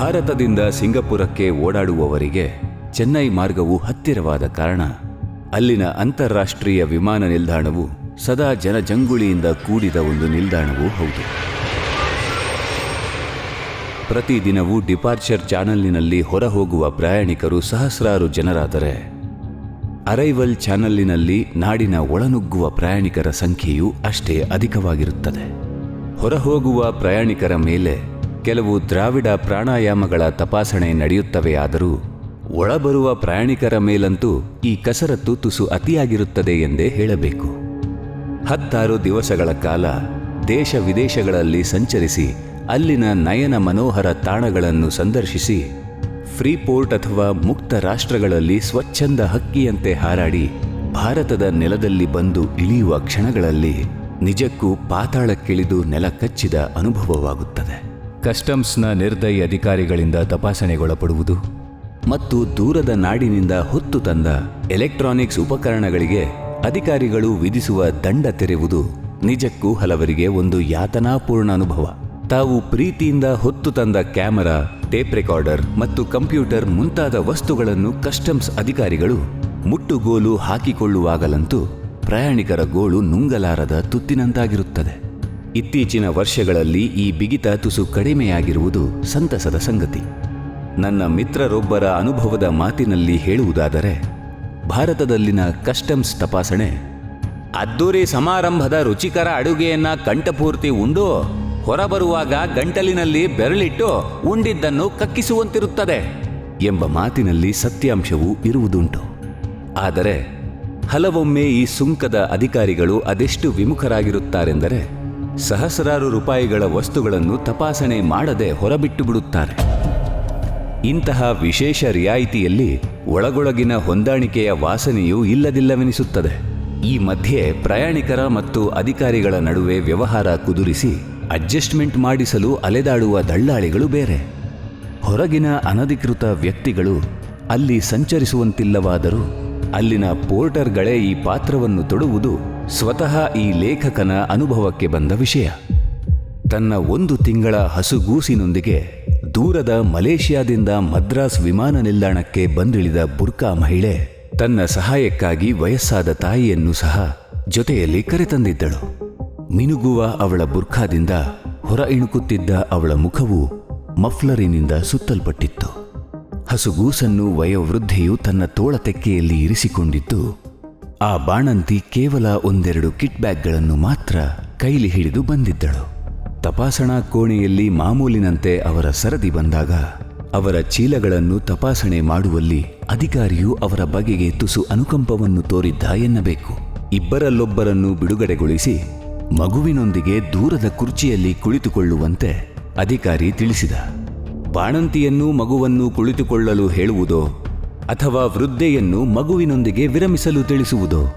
ಭಾರತದಿಂದ ಸಿಂಗಪುರಕ್ಕೆ ಓಡಾಡುವವರಿಗೆ ಚೆನ್ನೈ ಮಾರ್ಗವು ಹತ್ತಿರವಾದ ಕಾರಣ, ಅಲ್ಲಿನ ಅಂತಾರಾಷ್ಟ್ರೀಯ ವಿಮಾನ ನಿಲ್ದಾಣವು ಸದಾ ಜನಜಂಗುಳಿಯಿಂದ ಕೂಡಿದ ಒಂದು ನಿಲ್ದಾಣವೂ ಹೌದು. ಪ್ರತಿದಿನವೂ ಡಿಪಾರ್ಚರ್ ಚಾನಲ್ನಲ್ಲಿ ಹೊರಹೋಗುವ ಪ್ರಯಾಣಿಕರು ಸಹಸ್ರಾರು ಜನರಾದರೆ, ಅರೈವಲ್ ಚಾನಲ್ಲಿನಲ್ಲಿ ನಾಡಿನ ಒಳನುಗ್ಗುವ ಪ್ರಯಾಣಿಕರ ಸಂಖ್ಯೆಯು ಅಷ್ಟೇ ಅಧಿಕವಾಗಿರುತ್ತದೆ. ಹೊರಹೋಗುವ ಪ್ರಯಾಣಿಕರ ಮೇಲೆ ಕೆಲವು ದ್ರಾವಿಡ ಪ್ರಾಣಾಯಾಮಗಳ ತಪಾಸಣೆ ನಡೆಯುತ್ತವೆಯಾದರೂ ಒಳಬರುವ ಪ್ರಯಾಣಿಕರ ಮೇಲಂತೂ ಈ ಕಸರತ್ತು ತುಸು ಅತಿಯಾಗಿರುತ್ತದೆ ಎಂದೇ ಹೇಳಬೇಕು. ಹತ್ತಾರು ದಿವಸಗಳ ಕಾಲ ದೇಶ ವಿದೇಶಗಳಲ್ಲಿ ಸಂಚರಿಸಿ ಅಲ್ಲಿನ ನಯನ ಮನೋಹರ ತಾಣಗಳನ್ನು ಸಂದರ್ಶಿಸಿ ಫ್ರೀಪೋರ್ಟ್ ಅಥವಾ ಮುಕ್ತ ರಾಷ್ಟ್ರಗಳಲ್ಲಿ ಸ್ವಚ್ಛಂದ ಹಕ್ಕಿಯಂತೆ ಹಾರಾಡಿ ಭಾರತದ ನೆಲದಲ್ಲಿ ಬಂದು ಇಳಿಯುವ ಕ್ಷಣಗಳಲ್ಲಿ ನಿಜಕ್ಕೂ ಪಾತಾಳಕ್ಕಿಳಿದು ನೆಲ ಕಚ್ಚಿದ ಅನುಭವವಾಗುತ್ತದೆ. ಕಸ್ಟಮ್ಸ್ನ ನಿರ್ದಯಿ ಅಧಿಕಾರಿಗಳಿಂದ ತಪಾಸಣೆಗೊಳಪಡುವುದು ಮತ್ತು ದೂರದ ನಾಡಿನಿಂದ ಹೊತ್ತು ತಂದ ಎಲೆಕ್ಟ್ರಾನಿಕ್ಸ್ ಉಪಕರಣಗಳಿಗೆ ಅಧಿಕಾರಿಗಳು ವಿಧಿಸುವ ದಂಡ ತೆರೆಯುವುದು ನಿಜಕ್ಕೂ ಹಲವರಿಗೆ ಒಂದು ಯಾತನಾಪೂರ್ಣ ಅನುಭವ. ತಾವು ಪ್ರೀತಿಯಿಂದ ಹೊತ್ತು ತಂದ ಕ್ಯಾಮರಾ, ಟೇಪ್ ರೆಕಾರ್ಡರ್ ಮತ್ತು ಕಂಪ್ಯೂಟರ್ ಮುಂತಾದ ವಸ್ತುಗಳನ್ನು ಕಸ್ಟಮ್ಸ್ ಅಧಿಕಾರಿಗಳು ಮುಟ್ಟುಗೋಲು ಹಾಕಿಕೊಳ್ಳುವಾಗಲಂತೂ ಪ್ರಯಾಣಿಕರ ಗೋಳು ನುಂಗಲಾರದ ತುತ್ತಿನಂತಾಗಿರುತ್ತದೆ. ಇತ್ತೀಚಿನ ವರ್ಷಗಳಲ್ಲಿ ಈ ಬಿಗಿತ ತುಸು ಕಡಿಮೆಯಾಗಿರುವುದು ಸಂತಸದ ಸಂಗತಿ. ನನ್ನ ಮಿತ್ರರೊಬ್ಬರ ಅನುಭವದ ಮಾತಿನಲ್ಲಿ ಹೇಳುವುದಾದರೆ, ಭಾರತದಲ್ಲಿನ ಕಸ್ಟಮ್ಸ್ ತಪಾಸಣೆ, ಅದ್ದೂರಿ ಸಮಾರಂಭದ ರುಚಿಕರ ಅಡುಗೆಯನ್ನ ಕಂಠಪೂರ್ತಿ ಉಂಡು, ಹೊರಬರುವಾಗ ಗಂಟಲಿನಲ್ಲಿ ಬೆರಳಿಟ್ಟು ಉಂಡಿದ್ದನ್ನು ಕಕ್ಕಿಸುವಂತಿರುತ್ತದೆ ಎಂಬ ಮಾತಿನಲ್ಲಿ ಸತ್ಯಾಂಶವೂ ಇರುವುದುಂಟು. ಆದರೆ, ಹಲವೊಮ್ಮೆ ಈ ಸುಂಕದ ಅಧಿಕಾರಿಗಳು ಅದೆಷ್ಟು ವಿಮುಖರಾಗಿರುತ್ತಾರೆಂದರೆ ಸಹಸ್ರಾರು ರೂಪಾಯಿಗಳ ವಸ್ತುಗಳನ್ನು ತಪಾಸಣೆ ಮಾಡದೆ ಹೊರಬಿಟ್ಟು ಬಿಡುತ್ತಾರೆ. ಇಂತಹ ವಿಶೇಷ ರಿಯಾಯಿತಿಯಲ್ಲಿ ಒಳಗೊಳಗಿನ ಹೊಂದಾಣಿಕೆಯ ವಾಸನೆಯೂ ಇಲ್ಲದಿಲ್ಲವೆನಿಸುತ್ತದೆ. ಈ ಮಧ್ಯೆ ಪ್ರಯಾಣಿಕರ ಮತ್ತು ಅಧಿಕಾರಿಗಳ ನಡುವೆ ವ್ಯವಹಾರ ಕುದುರಿಸಿ ಅಡ್ಜಸ್ಟ್ಮೆಂಟ್ ಮಾಡಿಸಲು ಅಲೆದಾಡುವ ದಳ್ಳಾಳಿಗಳು ಬೇರೆ. ಹೊರಗಿನ ಅನಧಿಕೃತ ವ್ಯಕ್ತಿಗಳು ಅಲ್ಲಿ ಸಂಚರಿಸುವಂತಿಲ್ಲವಾದರೂ ಅಲ್ಲಿನ ಪೋರ್ಟರ್ಗಳೇ ಈ ಪಾತ್ರವನ್ನು ತೊಡುವುದು ಸ್ವತಃ ಈ ಲೇಖಕನ ಅನುಭವಕ್ಕೆ ಬಂದ ವಿಷಯ. ತನ್ನ ಒಂದು ತಿಂಗಳ ಹಸುಗೂಸಿನೊಂದಿಗೆ ದೂರದ ಮಲೇಷ್ಯಾದಿಂದ ಮದ್ರಾಸ್ ವಿಮಾನ ನಿಲ್ದಾಣಕ್ಕೆ ಬಂದಿಳಿದ ಬುರ್ಕಾ ಮಹಿಳೆ ತನ್ನ ಸಹಾಯಕ್ಕಾಗಿ ವಯಸ್ಸಾದ ತಾಯಿಯನ್ನು ಸಹ ಜೊತೆಯಲ್ಲಿ ಕರೆತಂದಿದ್ದಳು. ಮಿನುಗುವ ಅವಳ ಬುರ್ಖಾದಿಂದ ಹೊರ ಇಣುಕುತ್ತಿದ್ದ ಅವಳ ಮುಖವು ಮಫ್ಲರಿನಿಂದ ಸುತ್ತಲ್ಪಟ್ಟಿತ್ತು. ಹಸುಗೂಸನ್ನು ವಯೋವೃದ್ಧೆಯು ತನ್ನ ತೋಳ ತೆಕ್ಕೆಯಲ್ಲಿ ಇರಿಸಿಕೊಂಡಿದ್ದು ಆ ಬಾಣಂತಿ ಕೇವಲ ಒಂದೆರಡು ಕಿಟ್ ಬ್ಯಾಗ್ಗಳನ್ನು ಮಾತ್ರ ಕೈಲಿ ಹಿಡಿದು ಬಂದಿದ್ದಳು. ತಪಾಸಣಾ ಕೋಣೆಯಲ್ಲಿ ಮಾಮೂಲಿನಂತೆ ಅವರ ಸರದಿ ಬಂದಾಗ, ಅವರ ಚೀಲಗಳನ್ನು ತಪಾಸಣೆ ಮಾಡುವಲ್ಲಿ ಅಧಿಕಾರಿಯು ಅವರ ಬಗೆಗೆ ತುಸು ಅನುಕಂಪವನ್ನು ತೋರಿದ್ದ ಎನ್ನಬೇಕು. ಇಬ್ಬರಲ್ಲೊಬ್ಬರನ್ನು ಬಿಡುಗಡೆಗೊಳಿಸಿ ಮಗುವಿನೊಂದಿಗೆ ದೂರದ ಕುರ್ಚಿಯಲ್ಲಿ ಕುಳಿತುಕೊಳ್ಳುವಂತೆ ಅಧಿಕಾರಿ ತಿಳಿಸಿದ. ಬಾಣಂತಿಯನ್ನು ಮಗುವನ್ನು ಕುಳಿತುಕೊಳ್ಳಲು ಹೇಳುವುದೋ ಅಥವಾ ವೃದ್ಧೆಯನ್ನು ಮಗುವಿನೊಂದಿಗೆ ವಿರಮಿಸಲು ತಿಳಿಸುವುದೋ?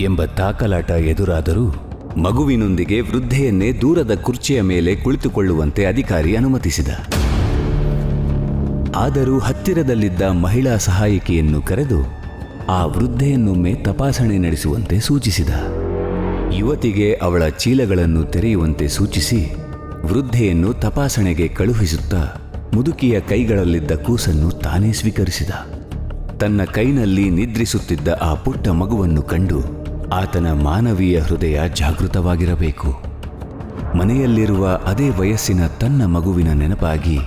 ಎಂಬ ತಾಕಲಾಟ ಎದುರಾದರೂ ಮಗುವಿನೊಂದಿಗೆ ವೃದ್ಧೆಯನ್ನೇ ದೂರದ ಕುರ್ಚಿಯ ಮೇಲೆ ಕುಳಿತುಕೊಳ್ಳುವಂತೆ ಅಧಿಕಾರಿ ಅನುಮತಿಸಿದ. ಆದರೂ ಹತ್ತಿರದಲ್ಲಿದ್ದ ಮಹಿಳಾ ಸಹಾಯಕಿಯನ್ನು ಕರೆದು ಆ ವೃದ್ಧೆಯನ್ನೊಮ್ಮೆ ತಪಾಸಣೆ ನಡೆಸುವಂತೆ ಸೂಚಿಸಿದ. ಯುವತಿಗೆ ಅವಳ ಚೀಲಗಳನ್ನು ತೆರೆಯುವಂತೆ ಸೂಚಿಸಿ ವೃದ್ಧೆಯನ್ನು ತಪಾಸಣೆಗೆ ಕಳುಹಿಸುತ್ತಾ ಮುದುಕಿಯ ಕೈಗಳಲ್ಲಿದ್ದ ಕೂಸನ್ನು ತಾನೇ ಸ್ವೀಕರಿಸಿದ. ತನ್ನ ಕೈನಲ್ಲಿ ನಿದ್ರಿಸುತ್ತಿದ್ದ ಆ ಪುಟ್ಟ ಮಗುವನ್ನು ಕಂಡು ಆತನ ಮಾನವೀಯ ಹೃದಯ ಜಾಗೃತವಾಗಿರಬೇಕು. ಮನೆಯಲ್ಲಿರುವ ಅದೇ ವಯಸ್ಸಿನ ತನ್ನ ಮಗುವಿನ ನೆನಪಾಗಿ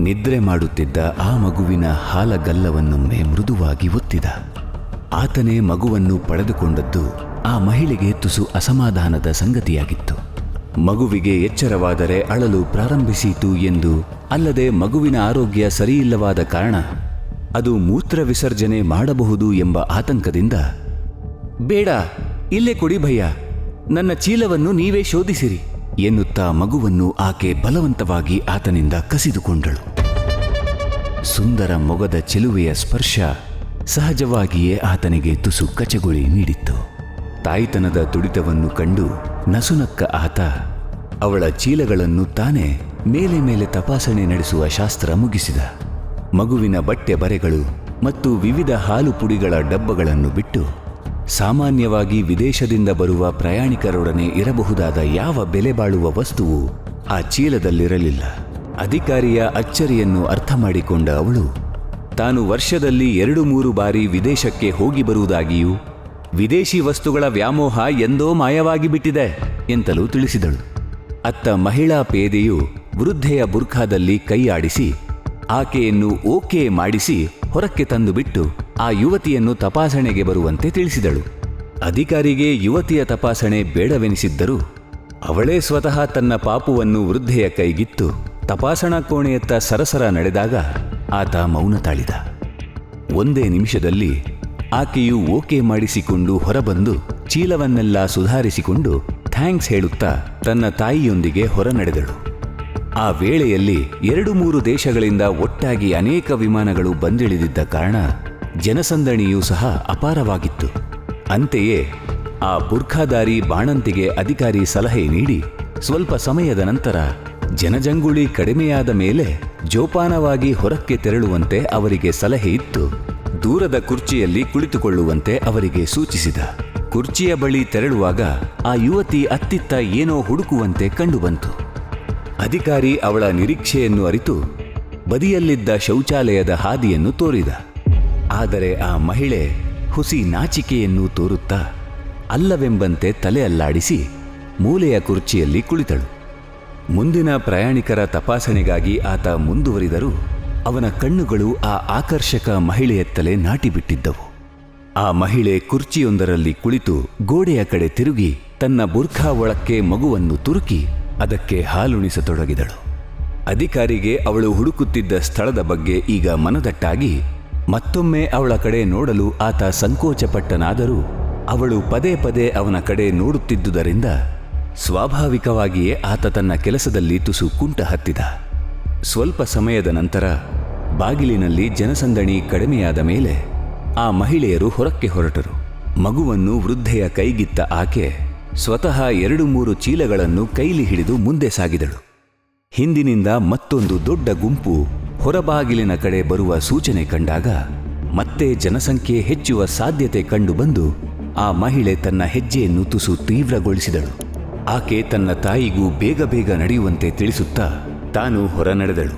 ನಿದ್ರೆ ಮಾಡುತ್ತಿದ್ದ ಆ ಮಗುವಿನ ಹಾಲಗಲ್ಲವನ್ನೊಮ್ಮೆ ಮೃದುವಾಗಿ ಒತ್ತಿದ. ಆತನೇ ಮಗುವನ್ನು ಪಡೆದುಕೊಂಡದ್ದು ಆ ಮಹಿಳೆಗೆ ತುಸು ಅಸಮಾಧಾನದ ಸಂಗತಿಯಾಗಿತ್ತು. ಮಗುವಿಗೆ ಎಚ್ಚರವಾದರೆ ಅಳಲು ಪ್ರಾರಂಭಿಸಿತು ಎಂದು ಅಲ್ಲದೆ ಮಗುವಿನ ಆರೋಗ್ಯ ಸರಿಯಿಲ್ಲವಾದ ಕಾರಣ ಅದು ಮೂತ್ರ ವಿಸರ್ಜನೆ ಮಾಡಬಹುದು ಎಂಬ ಆತಂಕದಿಂದ, ಬೇಡ, ಇಲ್ಲೇ ಕೊಡಿ ಭಯ್ಯ, ನನ್ನ ಚೀಲವನ್ನು ನೀವೇ ಶೋಧಿಸಿರಿ, ಎನ್ನುತ್ತಾ ಮಗುವನ್ನು ಆಕೆ ಬಲವಂತವಾಗಿ ಆತನಿಂದ ಕಸಿದುಕೊಂಡಳು. ಸುಂದರ ಮೊಗದ ಚೆಲುವೆಯ ಸ್ಪರ್ಶ ಸಹಜವಾಗಿಯೇ ಆತನಿಗೆ ತುಸು ಕಚಗುಳಿ ನೀಡಿತ್ತು. ತಾಯಿತನದ ತುಡಿತವನ್ನು ಕಂಡು ನಸುನಕ್ಕ ಆತ, ಅವಳ ಚೀಲಗಳನ್ನು ತಾನೇ ಮೇಲೆ ಮೇಲೆ ತಪಾಸಣೆ ನಡೆಸುವ ಶಾಸ್ತ್ರ ಮುಗಿಸಿದ. ಮಗುವಿನ ಬಟ್ಟೆ ಬರೆಗಳು ಮತ್ತು ವಿವಿಧ ಹಾಲು ಪುಡಿಗಳ ಡಬ್ಬಗಳನ್ನು ಬಿಟ್ಟು ಸಾಮಾನ್ಯವಾಗಿ ವಿದೇಶದಿಂದ ಬರುವ ಪ್ರಯಾಣಿಕರೊಡನೆ ಇರಬಹುದಾದ ಯಾವ ಬೆಲೆ ಬಾಳುವ ವಸ್ತುವು ಆ ಚೀಲದಲ್ಲಿರಲಿಲ್ಲ. ಅಧಿಕಾರಿಯ ಅಚ್ಚರಿಯನ್ನು ಅರ್ಥ ಅವಳು, ತಾನು ವರ್ಷದಲ್ಲಿ ಎರಡು ಮೂರು ಬಾರಿ ವಿದೇಶಕ್ಕೆ ಹೋಗಿ ಬರುವುದಾಗಿಯೂ, ವಿದೇಶಿ ವಸ್ತುಗಳ ವ್ಯಾಮೋಹ ಎಂದೋ ಮಾಯವಾಗಿ ಬಿಟ್ಟಿದೆ, ಎಂತಲೂ ತಿಳಿಸಿದಳು. ಅತ್ತ ಮಹಿಳಾ ಪೇದೆಯು ವೃದ್ಧೆಯ ಬುರ್ಖಾದಲ್ಲಿ ಕೈಯಾಡಿಸಿ ಆಕೆಯನ್ನು ಓಕೆ ಮಾಡಿಸಿ ಹೊರಕ್ಕೆ ತಂದುಬಿಟ್ಟು ಆ ಯುವತಿಯನ್ನು ತಪಾಸಣೆಗೆ ಬರುವಂತೆ ತಿಳಿಸಿದಳು. ಅಧಿಕಾರಿಗೆ ಯುವತಿಯ ತಪಾಸಣೆ ಬೇಡವೆನಿಸಿದ್ದರೂ ಅವಳೇ ಸ್ವತಃ ತನ್ನ ಪಾಪುವನ್ನು ವೃದ್ಧೆಯ ಕೈಗಿತ್ತು ತಪಾಸಣಾ ಕೋಣೆಯತ್ತ ಸರಸರ ನಡೆದಾಗ ಆತ ಮೌನ ತಾಳಿದ. ಒಂದೇ ನಿಮಿಷದಲ್ಲಿ ಆಕೆಯು ಓಕೆ ಮಾಡಿಸಿಕೊಂಡು ಹೊರಬಂದು ಚೀಲವನ್ನೆಲ್ಲ ಸುಧಾರಿಸಿಕೊಂಡು ಥ್ಯಾಂಕ್ಸ್ ಹೇಳುತ್ತಾ ತನ್ನ ತಾಯಿಯೊಂದಿಗೆ ಹೊರ ನಡೆದಳು ಆ ವೇಳೆಯಲ್ಲಿ ಎರಡು ಮೂರು ದೇಶಗಳಿಂದ ಒಟ್ಟಾಗಿ ಅನೇಕ ವಿಮಾನಗಳು ಬಂದಿಳಿದಿದ್ದ ಕಾರಣ ಜನಸಂದಣಿಯೂ ಸಹ ಅಪಾರವಾಗಿತ್ತು. ಅಂತೆಯೇ ಆ ಬುರ್ಖಾದಾರಿ ಬಾಣಂತಿಗೆ ಅಧಿಕಾರಿ ಸಲಹೆ ನೀಡಿ ಸ್ವಲ್ಪ ಸಮಯದ ನಂತರ ಜನಜಂಗುಳಿ ಕಡಿಮೆಯಾದ ಮೇಲೆ ಜೋಪಾನವಾಗಿ ಹೊರಕ್ಕೆ ತೆರಳುವಂತೆ ಅವರಿಗೆ ಸಲಹೆ ಇತ್ತು. ದೂರದ ಕುರ್ಚಿಯಲ್ಲಿ ಕುಳಿತುಕೊಳ್ಳುವಂತೆ ಅವರಿಗೆ ಸೂಚಿಸಿದ. ಕುರ್ಚಿಯ ಬಳಿ ತೆರಳುವಾಗ ಆ ಯುವತಿ ಅತ್ತಿತ್ತ ಏನೋ ಹುಡುಕುವಂತೆ ಕಂಡುಬಂತು. ಅಧಿಕಾರಿ ಅವಳ ನಿರೀಕ್ಷೆಯನ್ನು ಅರಿತು ಬದಿಯಲ್ಲಿದ್ದ ಶೌಚಾಲಯದ ಹಾದಿಯನ್ನು ತೋರಿದ. ಆದರೆ ಆ ಮಹಿಳೆ ಹುಸಿ ನಾಚಿಕೆಯನ್ನು ತೋರುತ್ತಾ ಅಲ್ಲವೆಂಬಂತೆ ತಲೆ ಅಲ್ಲಾಡಿಸಿ ಮೂಲೆಯ ಕುರ್ಚಿಯಲ್ಲಿ ಕುಳಿತಳು. ಮುಂದಿನ ಪ್ರಯಾಣಿಕರ ತಪಾಸಣೆಗಾಗಿ ಆತ ಮುಂದುವರಿದರೂ ಅವನ ಕಣ್ಣುಗಳು ಆ ಆಕರ್ಷಕ ಮಹಿಳೆಯತ್ತಲೇ ನಾಟಿಬಿಟ್ಟಿದ್ದವು. ಆ ಮಹಿಳೆ ಕುರ್ಚಿಯೊಂದರಲ್ಲಿ ಕುಳಿತು ಗೋಡೆಯ ಕಡೆ ತಿರುಗಿ ತನ್ನ ಬುರ್ಖಾ ಒಳಕ್ಕೆ ಮಗುವನ್ನು ತುರುಕಿ ಅದಕ್ಕೆ ಹಾಲುಣಿಸತೊಡಗಿದಳು. ಅಧಿಕಾರಿಗೆ ಅವಳು ಹುಡುಕುತ್ತಿದ್ದ ಸ್ಥಳದ ಬಗ್ಗೆ ಈಗ ಮನದಟ್ಟಾಗಿ ಮತ್ತೊಮ್ಮೆ ಅವಳ ಕಡೆ ನೋಡಲು ಆತ ಸಂಕೋಚಪಟ್ಟನಾದರೂ ಅವಳು ಪದೇ ಪದೇ ಅವನ ಕಡೆ ನೋಡುತ್ತಿದ್ದುದರಿಂದ ಸ್ವಾಭಾವಿಕವಾಗಿಯೇ ಆತ ತನ್ನ ಕೆಲಸದಲ್ಲಿ ತುಸು ಕುಂಟ ಹತ್ತಿದ ಸ್ವಲ್ಪ ಸಮಯದ ನಂತರ ಬಾಗಿಲಿನಲ್ಲಿ ಜನಸಂದಣಿ ಕಡಿಮೆಯಾದ ಮೇಲೆ ಆ ಮಹಿಳೆಯರು ಹೊರಕ್ಕೆ ಹೊರಟರು. ಮಗುವನ್ನು ವೃದ್ಧೆಯ ಕೈಗಿತ್ತ ಆಕೆ ಸ್ವತಃ ಎರಡು ಮೂರು ಚೀಲಗಳನ್ನು ಕೈಲಿ ಹಿಡಿದು ಮುಂದೆ ಸಾಗಿದಳು. ಹಿಂದಿನಿಂದ ಮತ್ತೊಂದು ದೊಡ್ಡ ಗುಂಪು ಹೊರಬಾಗಿಲಿನ ಕಡೆ ಬರುವ ಸೂಚನೆ ಕಂಡಾಗ ಮತ್ತೆ ಜನಸಂಖ್ಯೆ ಹೆಚ್ಚುವ ಸಾಧ್ಯತೆ ಕಂಡುಬಂದು ಆ ಮಹಿಳೆ ತನ್ನ ಹೆಜ್ಜೆಯನ್ನು ತುಸು ತೀವ್ರಗೊಳಿಸಿದಳು. ಆಕೆ ತನ್ನ ತಾಯಿಗೂ ಬೇಗ ಬೇಗ ನಡೆಯುವಂತೆ ತಿಳಿಸುತ್ತಾ ತಾನು ಹೊರ ನಡೆದಳು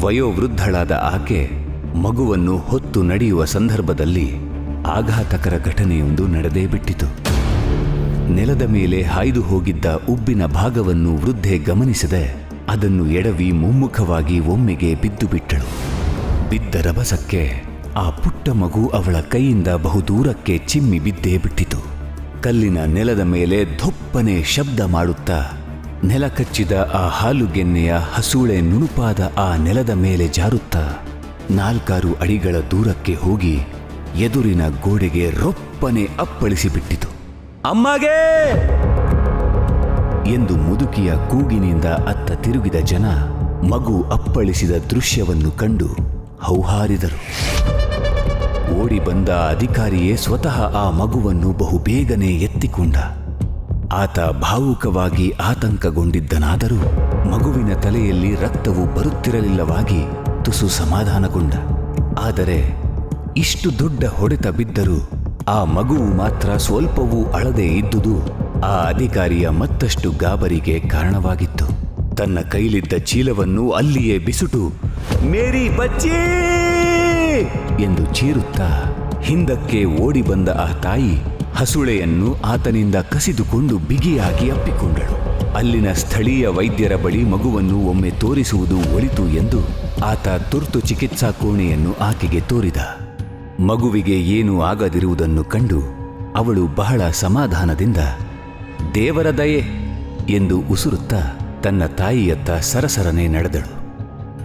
ವಯೋವೃದ್ಧಳಾದ ಆಕೆ ಮಗುವನ್ನು ಹೊತ್ತು ನಡೆಯುವ ಸಂದರ್ಭದಲ್ಲಿ ಆಘಾತಕರ ಘಟನೆಯೊಂದು ನಡೆದೇ ಬಿಟ್ಟಿತು. ನೆಲದ ಮೇಲೆ ಹಾಯ್ದು ಹೋಗಿದ್ದ ಉಬ್ಬಿನ ಭಾಗವನ್ನು ವೃದ್ಧೆ ಗಮನಿಸದೆ ಅದನ್ನು ಎಡವಿ ಮುಮ್ಮುಖವಾಗಿ ಒಮ್ಮೆಗೆ ಬಿದ್ದು ಬಿಟ್ಟಳು. ಬಿದ್ದ ರಭಸಕ್ಕೆ ಆ ಪುಟ್ಟ ಮಗು ಅವಳ ಕೈಯಿಂದ ಬಹುದೂರಕ್ಕೆ ಚಿಮ್ಮಿ ಬಿದ್ದೇ ಬಿಟ್ಟಿತು. ಕಲ್ಲಿನ ನೆಲದ ಮೇಲೆ ಧೊಪ್ಪನೆ ಶಬ್ದ ಮಾಡುತ್ತಾ ನೆಲ ಕಚ್ಚಿದ ಆ ಹಾಲುಗೆನ್ನೆಯ ಹಸೂಳೆ ನುಣುಪಾದ ಆ ನೆಲದ ಮೇಲೆ ಜಾರುತ್ತಾ ನಾಲ್ಕಾರು ಅಡಿಗಳ ದೂರಕ್ಕೆ ಹೋಗಿ ಎದುರಿನ ಗೋಡೆಗೆ ರೊಪ್ಪನೆ ಅಪ್ಪಳಿಸಿಬಿಟ್ಟಿತು ಅಮ್ಮಗೆ! ಎಂದು ಮುದುಕಿಯ ಕೂಗಿನಿಂದ ಅತ್ತ ತಿರುಗಿದ ಜನ ಮಗು ಅಪ್ಪಳಿಸಿದ ದೃಶ್ಯವನ್ನು ಕಂಡು ಹೌಹಾರಿದರು. ಓಡಿ ಬಂದ ಅಧಿಕಾರಿಯೇ ಸ್ವತಃ ಆ ಮಗುವನ್ನು ಬಹುಬೇಗನೆ ಎತ್ತಿಕೊಂಡ. ಆತ ಭಾವುಕವಾಗಿ ಆತಂಕಗೊಂಡಿದ್ದನಾದರೂ ಮಗುವಿನ ತಲೆಯಲ್ಲಿ ರಕ್ತವು ಬರುತ್ತಿರಲಿಲ್ಲವಾಗಿ ತುಸು ಸಮಾಧಾನಗೊಂಡ. ಆದರೆ ಇಷ್ಟು ದೊಡ್ಡ ಹೊಡೆತ ಬಿದ್ದರೂ ಆ ಮಗುವು ಮಾತ್ರ ಸ್ವಲ್ಪವೂ ಅಳದೆ ಇದ್ದುದು. ಆ ಅಧಿಕಾರಿಯ ಮತ್ತಷ್ಟು ಗಾಬರಿಗೆ ಕಾರಣವಾಗಿತ್ತು. ತನ್ನ ಕೈಲಿದ್ದ ಚೀಲವನ್ನು ಅಲ್ಲಿಯೇ ಬಿಸುಟು, ಮೇರಿ ಬಚ್ಚಿ! ಎಂದು ಚೀರುತ್ತಾ ಹಿಂದಕ್ಕೆ ಓಡಿ ಬಂದ ಆ ತಾಯಿ ಹಸುಳೆಯನ್ನು ಆತನಿಂದ ಕಸಿದುಕೊಂಡು ಬಿಗಿಯಾಗಿ ಅಪ್ಪಿಕೊಂಡಳು. ಅಲ್ಲಿನ ಸ್ಥಳೀಯ ವೈದ್ಯರ ಬಳಿ ಮಗುವನ್ನು ಒಮ್ಮೆ ತೋರಿಸುವುದು ಒಳಿತು ಎಂದು ಆತ ತುರ್ತು ಚಿಕಿತ್ಸಾ ಕೋಣೆಯನ್ನು ಆಕೆಗೆ ತೋರಿದ. ಮಗುವಿಗೆ ಏನೂ ಆಗದಿರುವುದನ್ನು ಕಂಡು ಅವಳು ಬಹಳ ಸಮಾಧಾನದಿಂದ, ದೇವರ ದಯೆ ಎಂದು ಉಸುರುತ್ತಾ ತನ್ನ ತಾಯಿಯತ್ತ ಸರಸರನೆ ನಡೆದಳು.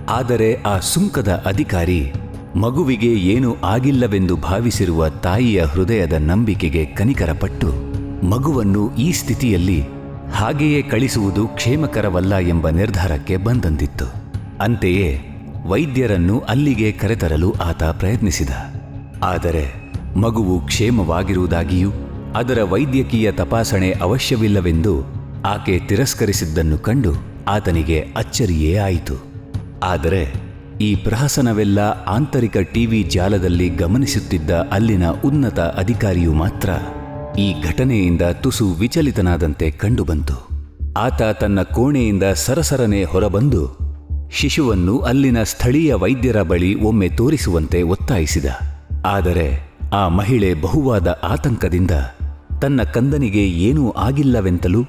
ಆದರೆ ಆ ಸುಂಕದ ಅಧಿಕಾರಿ ಮಗುವಿಗೆ ಏನೂ ಆಗಿಲ್ಲವೆಂದು ಭಾವಿಸಿರುವ ತಾಯಿಯ ಹೃದಯದ ನಂಬಿಕೆಗೆ ಕನಿಕರಪಟ್ಟು, ಮಗುವನ್ನು ಈ ಸ್ಥಿತಿಯಲ್ಲಿ ಹಾಗೆಯೇ ಕಳಿಸುವುದು ಕ್ಷೇಮಕರವಲ್ಲ ಎಂಬ ನಿರ್ಧಾರಕ್ಕೆ ಬಂದಂದಿತ್ತು. ಅಂತೆಯೇ ವೈದ್ಯರನ್ನು ಅಲ್ಲಿಗೆ ಕರೆತರಲು ಆತ ಪ್ರಯತ್ನಿಸಿದ. ಆದರೆ ಮಗುವು ಕ್ಷೇಮವಾಗಿರುವುದಾಗಿಯೂ ಅದರ ವೈದ್ಯಕೀಯ ತಪಾಸಣೆ ಅವಶ್ಯವಿಲ್ಲವೆಂದು ಆಕೆ ತಿರಸ್ಕರಿಸಿದ್ದನ್ನು ಕಂಡು ಆತನಿಗೆ ಅಚ್ಚರಿಯೇ ಆಯಿತು. ಆದರೆ ಈ ಪ್ರಹಸನವೆಲ್ಲ ಆಂತರಿಕ ಟಿವಿ ಜಾಲದಲ್ಲಿ ಗಮನಿಸುತ್ತಿದ್ದ ಅಲ್ಲಿನ ಉನ್ನತ ಅಧಿಕಾರಿಯು ಮಾತ್ರ ಈ ಘಟನೆಯಿಂದ ತುಸು ವಿಚಲಿತನಾದಂತೆ ಕಂಡುಬಂತು. ಆತ ತನ್ನ ಕೋಣೆಯಿಂದ ಸರಸರನೆ ಹೊರಬಂದು ಶಿಶುವನ್ನು ಅಲ್ಲಿನ ಸ್ಥಳೀಯ ವೈದ್ಯರ ಬಳಿ ಒಮ್ಮೆ ತೋರಿಸುವಂತೆ ಒತ್ತಾಯಿಸಿದ. ಆದರೆ ಆ ಮಹಿಳೆ ಬಹುವಾದ ಆತಂಕದಿಂದ ತನ್ನ ಕಂದನಿಗೆ ಏನೂ ಆಗಿಲ್ಲವೆಂತಲೂ,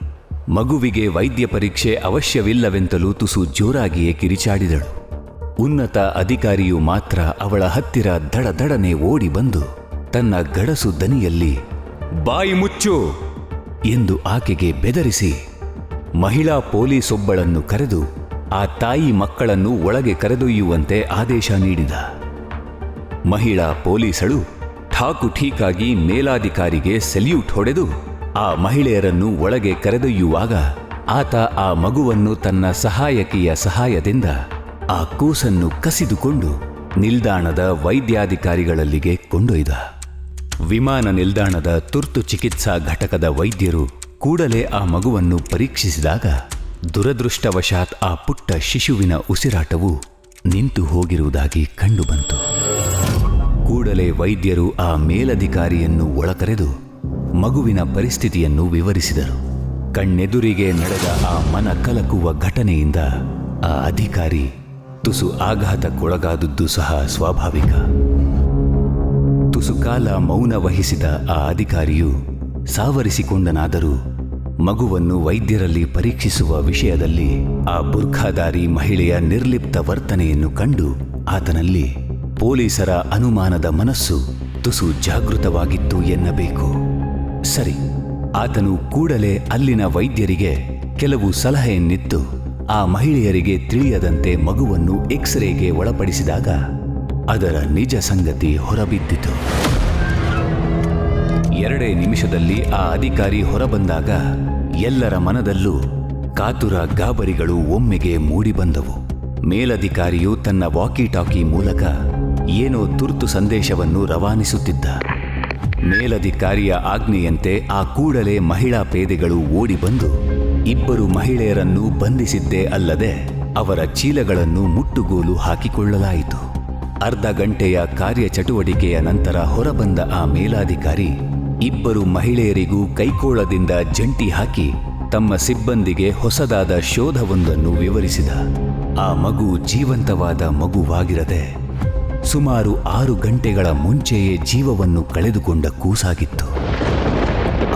ಮಗುವಿಗೆ ವೈದ್ಯ ಪರೀಕ್ಷೆ ಅವಶ್ಯವಿಲ್ಲವೆಂತಲೂ ತುಸು ಜೋರಾಗಿಯೇ ಕಿರಿಚಾಡಿದಳು. ಉನ್ನತ ಅಧಿಕಾರಿಯು ಮಾತ್ರ ಅವಳ ಹತ್ತಿರ ದಡದಡನೆ ಓಡಿ ಬಂದು ತನ್ನ ಗಡಸು ದನಿಯಲ್ಲಿ, ಬಾಯಿ ಮುಚ್ಚು! ಎಂದು ಆಕೆಗೆ ಬೆದರಿಸಿ, ಮಹಿಳಾ ಪೊಲೀಸೊಬ್ಬಳನ್ನು ಕರೆದು ಆ ತಾಯಿ ಮಕ್ಕಳನ್ನು ಒಳಗೆ ಕರೆದೊಯ್ಯುವಂತೆ ಆದೇಶ ನೀಡಿದ. ಮಹಿಳಾ ಪೊಲೀಸಳು ಠಾಕು ಠೀಕಾಗಿ ಮೇಲಾಧಿಕಾರಿಗೆ ಸೆಲ್ಯೂಟ್ ಹೊಡೆದು ಆ ಮಹಿಳೆಯರನ್ನು ಒಳಗೆ ಕರೆದೊಯ್ಯುವಾಗ ಆತ ಆ ಮಗುವನ್ನು ತನ್ನ ಸಹಾಯಕಿಯ ಸಹಾಯದಿಂದ ಆ ಕೂಸನ್ನು ಕಸಿದುಕೊಂಡು ನಿಲ್ದಾಣದ ವೈದ್ಯಾಧಿಕಾರಿಗಳಲ್ಲಿಗೆ ಕೊಂಡೊಯ್ದ. ವಿಮಾನ ನಿಲ್ದಾಣದ ತುರ್ತು ಚಿಕಿತ್ಸಾ ಘಟಕದ ವೈದ್ಯರು ಕೂಡಲೇ ಆ ಮಗುವನ್ನು ಪರೀಕ್ಷಿಸಿದಾಗ ದುರದೃಷ್ಟವಶಾತ್ ಆ ಪುಟ್ಟ ಶಿಶುವಿನ ಉಸಿರಾಟವು ನಿಂತು ಹೋಗಿರುವುದಾಗಿ ಕಂಡುಬಂತು. ಕೂಡಲೇ ವೈದ್ಯರು ಆ ಮೇಲಧಿಕಾರಿಯನ್ನು ಒಳಕರೆದು ಮಗುವಿನ ಪರಿಸ್ಥಿತಿಯನ್ನು ವಿವರಿಸಿದರು. ಕಣ್ಣೆದುರಿಗೆ ನಡೆದ ಆ ಮನ ಕಲಕುವ ಘಟನೆಯಿಂದ ಆ ಅಧಿಕಾರಿ ತುಸು ಆಘಾತಕ್ಕೊಳಗಾದದ್ದು ಸಹ ಸ್ವಾಭಾವಿಕ. ತುಸು ಕಾಲ ಮೌನ ವಹಿಸಿದ ಆ ಅಧಿಕಾರಿಯು ಸಾವರಿಸಿಕೊಂಡನಾದರೂ ಮಗುವನ್ನು ವೈದ್ಯರಲ್ಲಿ ಪರೀಕ್ಷಿಸುವ ವಿಷಯದಲ್ಲಿ ಆ ಬುರ್ಖಾದಾರಿ ಮಹಿಳೆಯ ನಿರ್ಲಿಪ್ತ ವರ್ತನೆಯನ್ನು ಕಂಡು ಆತನಲ್ಲಿ ಪೊಲೀಸರ ಅನುಮಾನದ ಮನಸ್ಸು ತುಸು ಜಾಗೃತವಾಗಿತ್ತು ಎನ್ನಬೇಕು. ಸರಿ, ಆತನು ಕೂಡಲೇ ಅಲ್ಲಿನ ವೈದ್ಯರಿಗೆ ಕೆಲವು ಸಲಹೆಯನ್ನಿತ್ತು. ಆ ಮಹಿಳೆಯರಿಗೆ ತಿಳಿಯದಂತೆ ಮಗುವನ್ನು ಎಕ್ಸ್ರೇಗೆ ಒಳಪಡಿಸಿದಾಗ ಅದರ ನಿಜ ಸಂಗತಿ ಹೊರಬಿದ್ದಿತು. ಎರಡೇ ನಿಮಿಷದಲ್ಲಿ ಆ ಅಧಿಕಾರಿ ಹೊರಬಂದಾಗ ಎಲ್ಲರ ಮನದಲ್ಲೂ ಕಾತುರ ಗಾಬರಿಗಳು ಒಮ್ಮೆಗೆ ಮೂಡಿಬಂದವು. ಮೇಲಧಿಕಾರಿಯು ತನ್ನ ವಾಕಿ ಟಾಕಿ ಮೂಲಕ ಏನೋ ತುರ್ತು ಸಂದೇಶವನ್ನು ರವಾನಿಸುತ್ತಿದ್ದ. ಮೇಲಧಿಕಾರಿಯ ಆಜ್ಞೆಯಂತೆ ಆ ಕೂಡಲೇ ಮಹಿಳಾ ಪೇದೆಗಳು ಓಡಿಬಂದು ಇಬ್ಬರು ಮಹಿಳೆಯರನ್ನು ಬಂಧಿಸಿದ್ದೇ ಅಲ್ಲದೆ ಅವರ ಚೀಲಗಳನ್ನು ಮುಟ್ಟುಗೋಲು ಹಾಕಿಕೊಳ್ಳಲಾಯಿತು. ಅರ್ಧ ಗಂಟೆಯ ಕಾರ್ಯಚಟುವಟಿಕೆಯ ನಂತರ ಹೊರಬಂದ ಆ ಮೇಲಾಧಿಕಾರಿ ಇಬ್ಬರು ಮಹಿಳೆಯರಿಗೂ ಕೈಕೋಳದಿಂದ ಜಂಟಿ ಹಾಕಿ ತಮ್ಮ ಸಿಬ್ಬಂದಿಗೆ ಹೊಸದಾದ ಶೋಧವೊಂದನ್ನು ವಿವರಿಸಿದ. ಆ ಮಗು ಜೀವಂತವಾದ ಮಗುವಾಗಿರದೆ ಸುಮಾರು ಆರು ಗಂಟೆಗಳ ಮುಂಚೆಯೇ ಜೀವವನ್ನು ಕಳೆದುಕೊಂಡ ಕೂಸಾಗಿತ್ತು.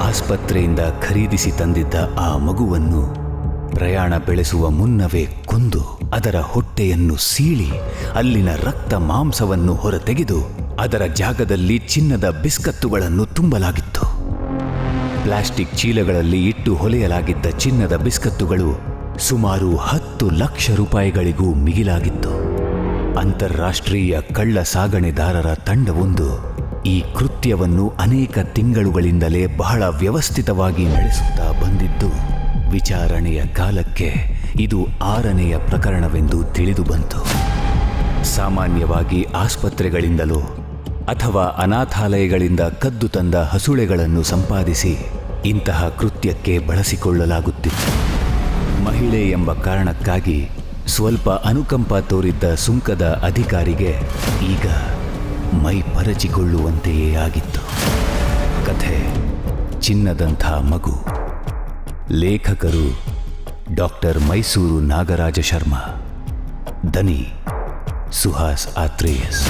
ಆಸ್ಪತ್ರೆಯಿಂದ ಖರೀದಿಸಿ ತಂದಿದ್ದ ಆ ಮಗುವನ್ನು ಪ್ರಯಾಣ ಬೆಳೆಸುವ ಮುನ್ನವೇ ಕೊಂದು ಅದರ ಹೊಟ್ಟೆಯನ್ನು ಸೀಳಿ ಅಲ್ಲಿನ ರಕ್ತ ಮಾಂಸವನ್ನು ಹೊರತೆಗೆದು ಅದರ ಜಾಗದಲ್ಲಿ ಚಿನ್ನದ ಬಿಸ್ಕತ್ತುಗಳನ್ನು ತುಂಬಲಾಗಿತ್ತು. ಪ್ಲಾಸ್ಟಿಕ್ ಚೀಲಗಳಲ್ಲಿ ಇಟ್ಟು ಹೊಲೆಯಲಾಗಿದ್ದ ಚಿನ್ನದ ಬಿಸ್ಕತ್ತುಗಳು ಸುಮಾರು ಹತ್ತು ಲಕ್ಷ ರೂಪಾಯಿಗಳಿಗೂ ಮಿಗಿಲಾಗಿತ್ತು. ಅಂತಾರಾಷ್ಟ್ರೀಯ ಕಳ್ಳ ಸಾಗಣೆದಾರರ ತಂಡವೊಂದು ಈ ಕೃತ್ಯವನ್ನು ಅನೇಕ ತಿಂಗಳುಗಳಿಂದಲೇ ಬಹಳ ವ್ಯವಸ್ಥಿತವಾಗಿ ನಡೆಸುತ್ತಾ ಬಂದಿದ್ದು, ವಿಚಾರಣೆಯ ಕಾಲಕ್ಕೆ ಇದು ಆರನೆಯ ಪ್ರಕರಣವೆಂದು ತಿಳಿದುಬಂತು ಸಾಮಾನ್ಯವಾಗಿ ಆಸ್ಪತ್ರೆಗಳಿಂದಲೋ ಅಥವಾ ಅನಾಥಾಲಯಗಳಿಂದ ಕದ್ದು ತಂದ ಹಸುಳೆಗಳನ್ನು ಸಂಪಾದಿಸಿ ಇಂತಹ ಕೃತ್ಯಕ್ಕೆ ಬಳಸಿಕೊಳ್ಳಲಾಗುತ್ತಿತ್ತು. ಮಹಿಳೆ ಎಂಬ ಕಾರಣಕ್ಕಾಗಿ ಸ್ವಲ್ಪ ಅನುಕಂಪ ತೋರಿದ್ದ ಸುಂಕದ ಅಧಿಕಾರಿಗೆ ಈಗ ಮೈ ಪರಚಿಕೊಳ್ಳುವಂತೆಯೇ ಆಗಿತ್ತು. ಕಥೆ, ಚಿನ್ನದಂಥ ಮಗು. ಲೇಖಕರು ಡಾಕ್ಟರ್ ಮೈಸೂರು ನಾಗರಾಜ ಶರ್ಮಾ. ದನಿ ಸುಹಾಸ್ ಆತ್ರೇಯಸ್.